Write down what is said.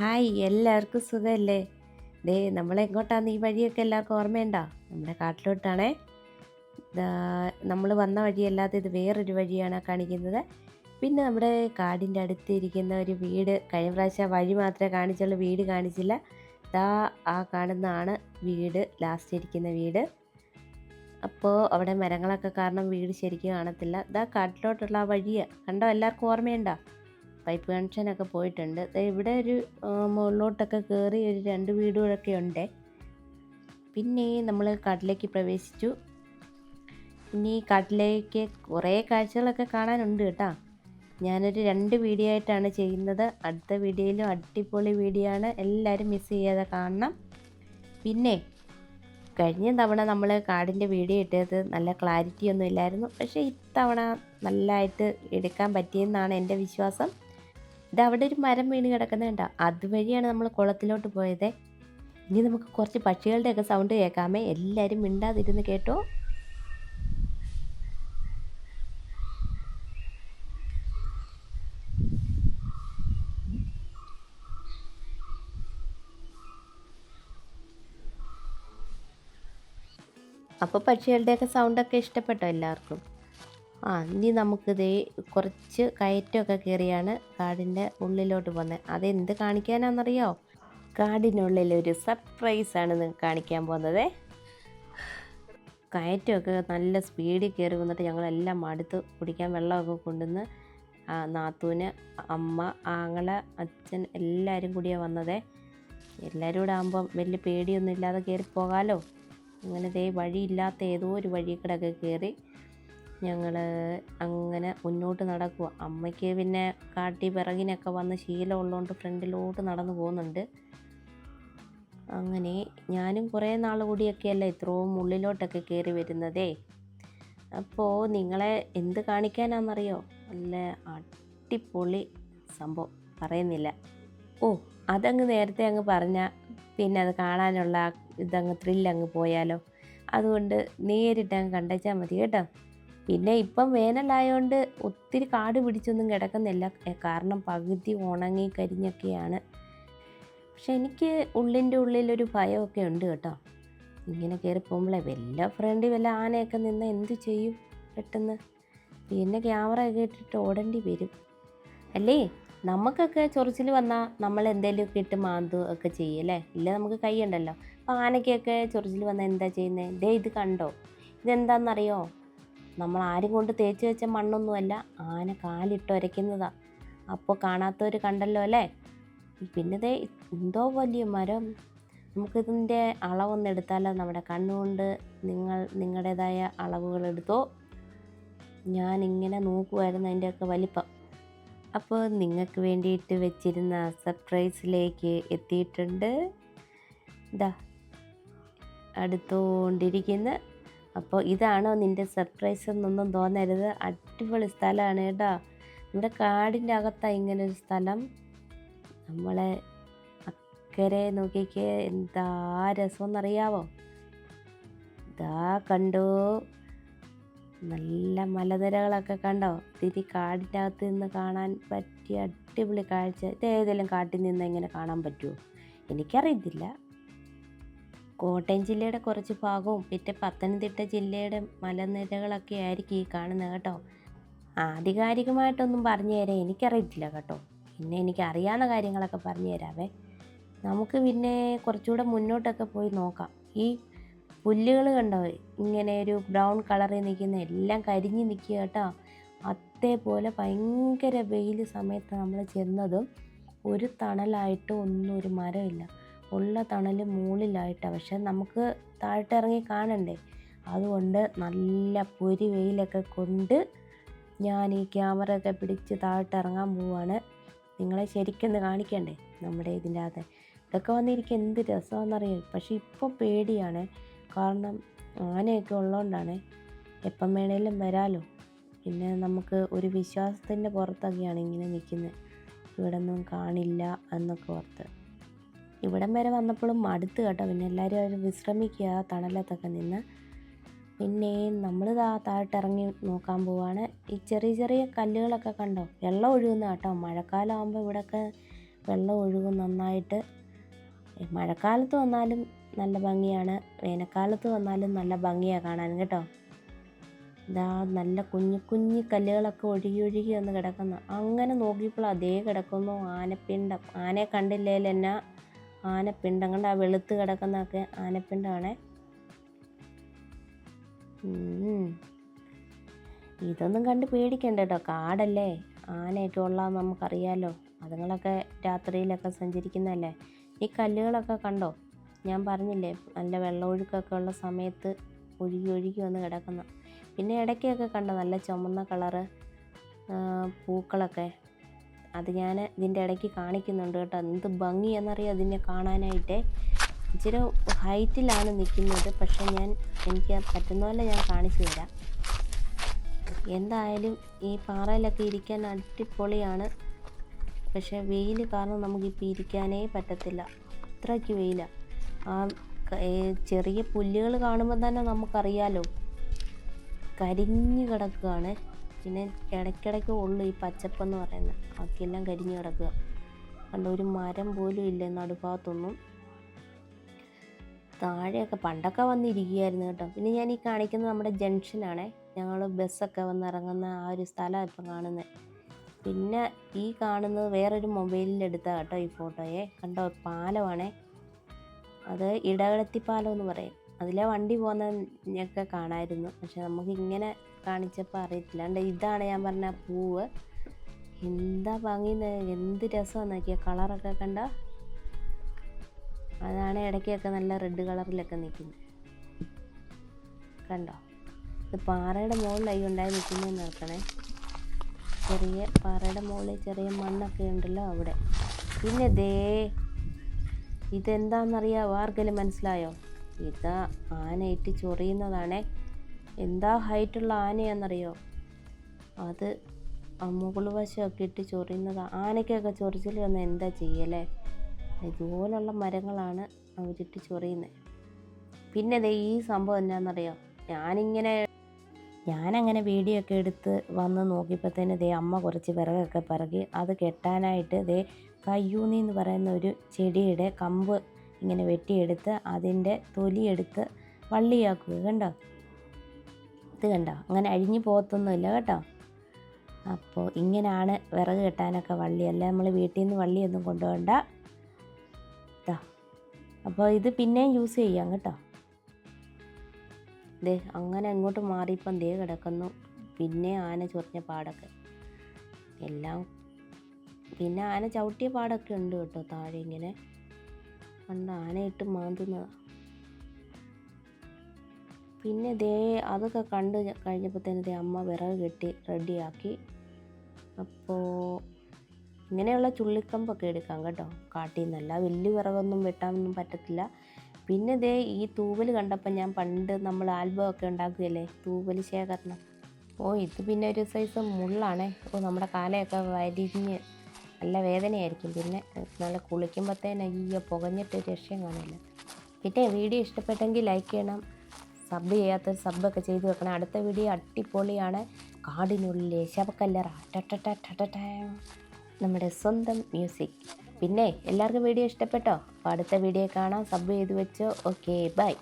Hi എല്ലാവർക്കും സുഖമല്ലേ ദേ നമ്മളെങ്ങോട്ടാണ് ഈ വഴിയൊക്കെ എല്ലാവർക്കും ഓർമ്മയുണ്ടോ? നമ്മുടെ കാട്ടിലോട്ടാണേ. നമ്മൾ വന്ന വഴിയല്ലാതെ ഇത് വേറൊരു വഴിയാണ് കാണിക്കുന്നത്. പിന്നെ നമ്മുടെ കാടിന്റെ അടുത്ത് ഇരിക്കുന്ന ഒരു വീട് കഴിഞ്ഞ പ്രാവശ്യം വഴി മാത്രമേ കാണിച്ചുള്ളൂ വീട് കാണിച്ചില്ല. ദാ ആ കാണുന്നതാണ് വീട് ലാസ്റ്റ് ഇരിക്കുന്ന വീട്. അപ്പോൾ അവിടെ മരങ്ങളൊക്കെ കാരണം വീട് ശരിക്കും കാണത്തില്ല. ദാ കാട്ടിലോട്ടുള്ള ആ വഴിയാണ് കണ്ടോ എല്ലാവർക്കും ഓർമ്മയുണ്ടോ? പൈപ്പ് കണക്ഷനൊക്കെ പോയിട്ടുണ്ട്. ഇവിടെ ഒരു മുകളിലോട്ടൊക്കെ കയറി ഒരു രണ്ട് വീടുകളൊക്കെ ഉണ്ട്. പിന്നെ നമ്മൾ കാട്ടിലേക്ക് പ്രവേശിച്ചു. ഇനി കാട്ടിലേക്ക് കുറേ കാഴ്ചകളൊക്കെ കാണാനുണ്ട് കേട്ടോ. ഞാനൊരു രണ്ട് വീഡിയോ ആയിട്ടാണ് ചെയ്യുന്നത്. അടുത്ത വീഡിയോയിലും അടിപൊളി വീഡിയോ ആണ്. എല്ലാവരും മിസ് ചെയ്യാതെ കാണണം. പിന്നെ കഴിഞ്ഞ തവണ നമ്മൾ കാടിന്റെ വീഡിയോ ഇട്ടത് നല്ല ക്ലാരിറ്റി ഒന്നും ഇല്ലായിരുന്നു. പക്ഷേ ഇത്തവണ നല്ലതായിട്ട് എടുക്കാൻ പറ്റിയെന്നാണ് എന്റെ വിശ്വാസം. ഇത് അവിടെ ഒരു മരം വീണ് കിടക്കുന്നുണ്ടോ അതുവഴിയാണ് നമ്മൾ കുളത്തിലോട്ട് പോയത്. ഇനി നമുക്ക് കുറച്ച് പക്ഷികളുടെയൊക്കെ സൗണ്ട് കേൾക്കാമേ. എല്ലാവരും മിണ്ടാതിരുന്ന് കേട്ടോ. അപ്പോൾ പക്ഷികളുടെയൊക്കെ സൗണ്ടൊക്കെ ഇഷ്ടപ്പെട്ടോ എല്ലാവർക്കും? ആ ഇനി നമുക്കിത് കുറച്ച് കയറ്റമൊക്കെ കയറിയാണ് കാടിന്റെ ഉള്ളിലോട്ട് പോകുന്നത്. അതെന്ത് കാണിക്കാനാണെന്നറിയോ? കാടിനുള്ളിൽ ഒരു സർപ്രൈസാണ് കാണിക്കാൻ പോകുന്നത്. കയറ്റമൊക്കെ നല്ല സ്പീഡിൽ കയറി വന്നിട്ട് ഞങ്ങളെല്ലാം മടുത്ത് കുടിക്കാൻ വെള്ളമൊക്കെ കൊണ്ടുവന്ന് നാത്തൂന് അമ്മ ആങ്ങള അച്ഛൻ എല്ലാവരും കൂടിയാണ് വന്നതേ. എല്ലാവരും കൂടെ ആകുമ്പം വലിയ പേടിയൊന്നും ഇല്ലാതെ കയറി പോകാമല്ലോ അങ്ങനെ ദേ വഴിയില്ലാത്ത ഏതോ ഒരു വഴി കയറി ഞങ്ങൾ അങ്ങനെ മുന്നോട്ട് നടക്കുക അമ്മയ്ക്ക് പിന്നെ കാട്ടി പിറകിനൊക്കെ വന്ന് ശീലമുള്ളതുകൊണ്ട് ഫ്രണ്ടിലോട്ട് നടന്നു പോകുന്നുണ്ട്. അങ്ങനെ ഞാനും കുറേ നാൾ കൂടിയൊക്കെയല്ല ഇത്രയും ഉള്ളിലോട്ടൊക്കെ കയറി വരുന്നതേ. അപ്പോൾ നിങ്ങളെ എന്ത് കാണിക്കാനാണെന്നറിയോ നല്ല അടിപൊളി സംഭവം. പറയുന്നില്ല. ഓ അതങ്ങ് നേരത്തെ അങ്ങ് പറഞ്ഞാൽ പിന്നെ അത് കാണാനുള്ള ഇതങ്ങ് ത്രില്ലങ്ങ് പോയാലോ. അതുകൊണ്ട് നേരിട്ട് അങ്ങ് കണ്ടേച്ചാൽ മതി കേട്ടോ. പിന്നെ ഇപ്പം വേനലായതുകൊണ്ട് ഒത്തിരി കാട് പിടിച്ചൊന്നും കിടക്കുന്നില്ല. കാരണം പകുതി ഉണങ്ങി കരിഞ്ഞൊക്കെയാണ്. പക്ഷെ എനിക്ക് ഉള്ളിന്റെ ഉള്ളിലൊരു ഭയമൊക്കെ ഉണ്ട് കേട്ടോ. ഇങ്ങനെ കയറി പോകുമ്പോഴേ വല്ല ഫ്രണ്ടിൽ വല്ല ആനയൊക്കെ നിന്ന് എന്ത് ചെയ്യും പെട്ടെന്ന്? പിന്നെ ക്യാമറ ഒക്കെ ഇട്ടിട്ട് ഓടേണ്ടി വരും. അല്ലേ? നമുക്കൊക്കെ ചൊറിച്ചിൽ വന്നാൽ നമ്മൾ എന്തെങ്കിലുമൊക്കെ ഇട്ട് മാന്തു ഒക്കെ ചെയ്യും അല്ലേ? ഇല്ല നമുക്ക് കൈയുണ്ടല്ലോ അപ്പോൾ ആനയ്ക്കൊക്കെ ചൊറിച്ചിൽ വന്നാൽ എന്താ ചെയ്യുന്നത് ദേ ഇത് കണ്ടോ? ഇതെന്താണെന്നറിയോ നമ്മൾ ആരും കൊണ്ട് തേച്ച് വെച്ച മണ്ണൊന്നുമല്ല ആന കാലിട്ട് ഉരയ്ക്കുന്നതാ അപ്പോൾ കാണാത്തവർ കണ്ടല്ലോ അല്ലേ? പിന്നെ ദേ എന്തോ വലിയ മരം. നമുക്കിതിന്റെ അളവൊന്ന് എടുത്താലോ? നമ്മുടെ കണ്ണുകൊണ്ട് നിങ്ങൾ നിങ്ങളുടേതായ അളവുകൾ എടുത്തോ? ഞാൻ ഇങ്ങനെ നോക്കുമായിരുന്നു അതിന്റെയൊക്കെ വലിപ്പം. അപ്പോൾ നിങ്ങൾക്ക് വേണ്ടിയിട്ട് വെച്ചിരുന്ന സർപ്രൈസിലേക്ക് എത്തിയിട്ടുണ്ട്. ഇതാ അടുത്തുകൊണ്ടിരിക്കുന്ന അപ്പോൾ ഇതാണോ നിന്റെ സർപ്രൈസ് എന്നൊന്നും തോന്നരുത്. അടിപൊളി സ്ഥലമാണ് കേട്ടോ. നമ്മുടെ കാടിന്റെ അകത്താണ് ഒരു സ്ഥലം. നമ്മളെ അക്കരെ നോക്കിക്കേ എന്താ രസമെന്നറിയാവോ? ഇതാ കണ്ടു? നല്ല മലനിരകളൊക്കെ കണ്ടോ? തിരി കാടിന്റെ അകത്ത് നിന്ന് കാണാൻ പറ്റിയ അടിപൊളി കാഴ്ച. ഇത് ഏതെങ്കിലും കാട്ടിൽ നിന്ന് ഇങ്ങനെ കാണാൻ പറ്റുമോ എനിക്കറിയത്തില്ല. കോട്ടയം ജില്ലയുടെ കുറച്ച് ഭാഗവും പിന്നെ പത്തനംതിട്ട ജില്ലയുടെ മലനിരകളൊക്കെ ആയിരിക്കും ഈ കാണുന്നത് കേട്ടോ. ആധികാരികമായിട്ടൊന്നും പറഞ്ഞു തരാൻ എനിക്കറിയത്തില്ല കേട്ടോ. പിന്നെ എനിക്ക് അറിയാവുന്ന കാര്യങ്ങളൊക്കെ പറഞ്ഞു തരാവേ. നമുക്ക് പിന്നെ കുറച്ചുകൂടെ മുന്നോട്ടൊക്കെ പോയി നോക്കാം. ഈ പുല്ലുകൾ കണ്ടോ? ഇങ്ങനെ ഒരു ബ്രൗൺ കളറിൽ നിൽക്കുന്ന എല്ലാം കരിഞ്ഞ് നിൽക്കുക കേട്ടോ. അതേപോലെ ഭയങ്കര വെയിൽ സമയത്ത് നമ്മൾ ചെന്നതും ഒരു തണലായിട്ട് ഒന്നും ഒരു മരമില്ല ഉള്ള തണൽ മുകളിലായിട്ടാണ് പക്ഷെ നമുക്ക് താഴ്ത്തിറങ്ങി കാണണ്ടേ? അതുകൊണ്ട് നല്ല പൊരി വെയിലൊക്കെ കൊണ്ട് ഞാൻ ഈ ക്യാമറ ഒക്കെ പിടിച്ച് താഴ്ത്തിറങ്ങാൻ പോവാണ്. നിങ്ങളെ ശരിക്കൊന്ന് കാണിക്കണ്ടേ? നമ്മുടെ ഇതിന്റെ അകത്ത്. ഇതൊക്കെ വന്നിരിക്കും എന്ത് രസമാണെന്നറിയാം? പക്ഷേ ഇപ്പോൾ പേടിയാണ്. കാരണം ആനയൊക്കെ ഉള്ളതുകൊണ്ടാണ് എപ്പം വേണേലും വരാലോ. പിന്നെ നമുക്ക് ഒരു വിശ്വാസത്തിന്റെ പുറത്തൊക്കെയാണ് ഇങ്ങനെ നിൽക്കുന്നത്. ഇവിടെ ഒന്നും കാണില്ല എന്നൊക്കെ ഓർത്ത്. ഇവിടം വരെ വന്നപ്പോഴും മടുത്ത് കേട്ടോ. പിന്നെ എല്ലാവരും വിശ്രമിക്കുക തണലത്തൊക്കെ നിന്ന്. പിന്നെ നമ്മൾ താഴോട്ട് ഇറങ്ങി നോക്കാൻ പോവാണ്. ഈ ചെറിയ ചെറിയ കല്ലുകളൊക്കെ കണ്ടോ? വെള്ളം ഒഴുകുന്ന കേട്ടോ. മഴക്കാലം ആകുമ്പോൾ ഇവിടെയൊക്കെ വെള്ളം ഒഴുകും നന്നായിട്ട്. മഴക്കാലത്ത് വന്നാലും നല്ല ഭംഗിയാണ്. വേനൽക്കാലത്ത് വന്നാലും നല്ല ഭംഗിയാണ് കാണാൻ കേട്ടോ. ഇതാ നല്ല കുഞ്ഞു കുഞ്ഞു കല്ലുകളൊക്കെ ഒഴുകി ഒഴുകി വന്ന് കിടക്കുന്ന. അങ്ങനെ നോക്കിയപ്പോൾ അതേ കിടക്കുന്നു ആനപ്പിണ്ടം. ആനയെ കണ്ടില്ലേൽ എന്നാ ആനപ്പിണ്ടം കണ്ട വെളുത്ത് കിടക്കുന്നതൊക്കെ ആനപ്പിണ്ടമാണേ ഇതൊന്നും കണ്ട് പേടിക്കണ്ട കേട്ടോ. കാടല്ലേ? ആനയൊക്കെ ഉള്ളതെന്ന് നമുക്കറിയാമല്ലോ അതുങ്ങളൊക്കെ രാത്രിയിലൊക്കെ സഞ്ചരിക്കുന്നതല്ലേ? ഈ കല്ലുകളൊക്കെ കണ്ടോ? ഞാൻ പറഞ്ഞില്ലേ നല്ല വെള്ളമൊഴുക്കൊക്കെ ഉള്ള സമയത്ത് ഒഴുകി ഒഴുകി വന്ന് കിടക്കുന്ന. പിന്നെ ഇടയ്ക്കൊക്കെ കണ്ടോ നല്ല ചുമന്ന കളറ് പൂക്കളൊക്കെ? അത് ഞാൻ ഇതിന്റെ ഇടയ്ക്ക് കാണിക്കുന്നുണ്ട് കേട്ടോ. എന്ത് ഭംഗിയെന്നറിയാം അതിനെ കാണാനായിട്ട്. ഇച്ചിരി ഹൈറ്റിലാണ് നിൽക്കുന്നത്. പക്ഷെ ഞാൻ എനിക്ക് പറ്റുന്ന പോലെ ഞാൻ കാണിച്ചു തരാം. എന്തായാലും ഈ പാറയിലൊക്കെ ഇരിക്കാൻ അടിപൊളിയാണ്. പക്ഷെ വെയിൽ കാരണം നമുക്കിപ്പോൾ ഇരിക്കാനേ പറ്റത്തില്ല. അത്രയ്ക്ക് വെയിലാണ് ആ ചെറിയ പുല്ലുകൾ കാണുമ്പോൾ തന്നെ നമുക്കറിയാലോ. കരിഞ്ഞു കിടക്കുകയാണ്. പിന്നെ ഇടയ്ക്കിടയ്ക്ക് ഉള്ളു ഈ പച്ചപ്പെന്ന് പറയുന്നത് ബാക്കിയെല്ലാം കരിഞ്ഞു കിടക്കുക. കണ്ട ഒരു മരം പോലും ഇല്ല നടുഭാഗത്തൊന്നും. താഴെയൊക്കെ പണ്ടൊക്കെ വന്നിരിക്കുകയായിരുന്നു കേട്ടോ. പിന്നെ ഞാൻ ഈ കാണിക്കുന്നത് നമ്മുടെ ജംഗ്ഷനാണ്. ഞങ്ങൾ ബസ്സൊക്കെ വന്നിറങ്ങുന്ന ആ ഒരു സ്ഥലമാണ് ഇപ്പം കാണുന്നത്. പിന്നെ ഈ കാണുന്നത് വേറൊരു മൊബൈലിൽ എടുത്താൽ കേട്ടോ ഈ ഫോട്ടോയെ. കണ്ടോ പാലമാണേ. അത് ഇടകടത്തി പാലം എന്ന് പറയും. അതിലെ വണ്ടി പോകുന്നത് ഞങ്ങൾക്ക് കാണാമായിരുന്നു പക്ഷെ നമുക്ക് ഇങ്ങനെ കാണിച്ചപ്പോൾ അറിയത്തില്ല. അണ്ട് ഇതാണ് ഞാൻ പറഞ്ഞ പൂവ്. എന്താ ഭംഗി എന്ത് രസമാണ് നോക്കിയ. കളറൊക്കെ കണ്ട? അതാണ് ഇടയ്ക്കൊക്കെ നല്ല റെഡ് കളറിലൊക്കെ നിൽക്കുന്നത് കണ്ടോ? ഇത് പാറയുടെ മുകളിലായി ഉണ്ടായി നിൽക്കുന്നതെന്ന് നോക്കണേ ചെറിയ പാറയുടെ മുകളിൽ ചെറിയ മണ്ണൊക്കെ ഉണ്ടല്ലോ അവിടെ. പിന്നെ ദേ ഇതെന്താണെന്നറിയാമോ ആർക്കെങ്കിലും മനസ്സിലായോ? ഇതാ ആനയിട്ട് ചൊറിയുന്നതാണേ. എന്താ ഹൈറ്റുള്ള ആനയാണെന്നറിയോ അത് ആ മുകൾ വശമൊക്കെ ഇട്ട് ചൊറിയുന്നത്. ആനയ്ക്കൊക്കെ ചൊറിച്ചിൽ വന്നാൽ എന്താ ചെയ്യലേ? ഇതുപോലുള്ള മരങ്ങളാണ് അവരിട്ട് ചൊറിയുന്നത് പിന്നെ ദേ ഈ സംഭവം എന്താണെന്നറിയോ ഞാനിങ്ങനെ ഞാനങ്ങനെ വീഡിയോ ഒക്കെ എടുത്ത് വന്ന് നോക്കിയപ്പോഴത്തേന് ദേ അമ്മ കുറച്ച് വിറകൊക്കെ പിറകി അത് കെട്ടാനായിട്ട് ദേ കയ്യൂന്നി എന്ന് പറയുന്ന ഒരു ചെടിയുടെ കമ്പ് ഇങ്ങനെ വെട്ടിയെടുത്ത് അതിന്റെ തൊലിയെടുത്ത് വള്ളിയാക്കുക കണ്ടോ? ഇത് കണ്ടോ? അങ്ങനെ അഴിഞ്ഞു പോകത്തൊന്നുമില്ല കേട്ടോ. അപ്പോൾ ഇങ്ങനെയാണ് വിറക് കെട്ടാനൊക്കെ വള്ളി. അല്ല നമ്മൾ വീട്ടിൽ നിന്ന് വള്ളിയൊന്നും കൊണ്ടുപോകണ്ട. ഇതാ അപ്പോൾ ഇത് പിന്നെയും യൂസ് ചെയ്യാം കേട്ടോ. ദേ അങ്ങനെ അങ്ങോട്ട് മാറിയപ്പം ദേ കിടക്കുന്നു. പിന്നെ ആന ചൊറിഞ്ഞ പാടൊക്കെ. എല്ലാം പിന്നെ ആന ചവിട്ടിയ പാടൊക്കെ ഉണ്ട് കേട്ടോ താഴെ ഇങ്ങനെ. കണ്ട് ആനയിട്ട് മാന്തുന്നതാണ് പിന്നെ ദേ അതൊക്കെ കണ്ട് കഴിഞ്ഞപ്പോഴത്തേന് ദേ അമ്മ വിറക് കെട്ടി റെഡിയാക്കി. അപ്പോൾ ഇങ്ങനെയുള്ള ചുള്ളിക്കമ്പൊക്കെ എടുക്കാം കേട്ടോ. കാട്ടിൽ നിന്നല്ല വലിയ വിറകൊന്നും വെട്ടാനൊന്നും പറ്റത്തില്ല. പിന്നെ ദേ ഈ തൂവൽ കണ്ടപ്പോൾ ഞാൻ പണ്ട് നമ്മൾ ആൽബം ഒക്കെ ഉണ്ടാക്കുകയല്ലേ തൂവൽ ശേഖരണം. ഓ ഇത് പിന്നെ ഒരു സൈസ് മുള്ളാണേ. ഓ നമ്മുടെ കാലയൊക്കെ വരിഞ്ഞ് നല്ല വേദനയായിരിക്കും. പിന്നെ നല്ല കുളിക്കുമ്പോഴത്തേന് അയ്യോ പുകഞ്ഞിട്ട് രക്ഷയും കാണില്ല. പിന്നെ വീഡിയോ ഇഷ്ടപ്പെട്ടെങ്കിൽ ലൈക്ക് ചെയ്യണം. സബ് ചെയ്യാത്ത സബ്ബൊക്കെ ചെയ്ത് വെക്കണം. അടുത്ത വീഡിയോ അടിപൊളിയാണ്. കാടിനുള്ളിലെ ശവക്കല്ലറ. ടട്ട നമ്മുടെ സ്വന്തം മ്യൂസിക്. പിന്നെ എല്ലാവർക്കും വീഡിയോ ഇഷ്ടപ്പെട്ടോ? അപ്പോൾ അടുത്ത വീഡിയോ കാണാം. സബ് ചെയ്ത് വെച്ചോ. Okay bye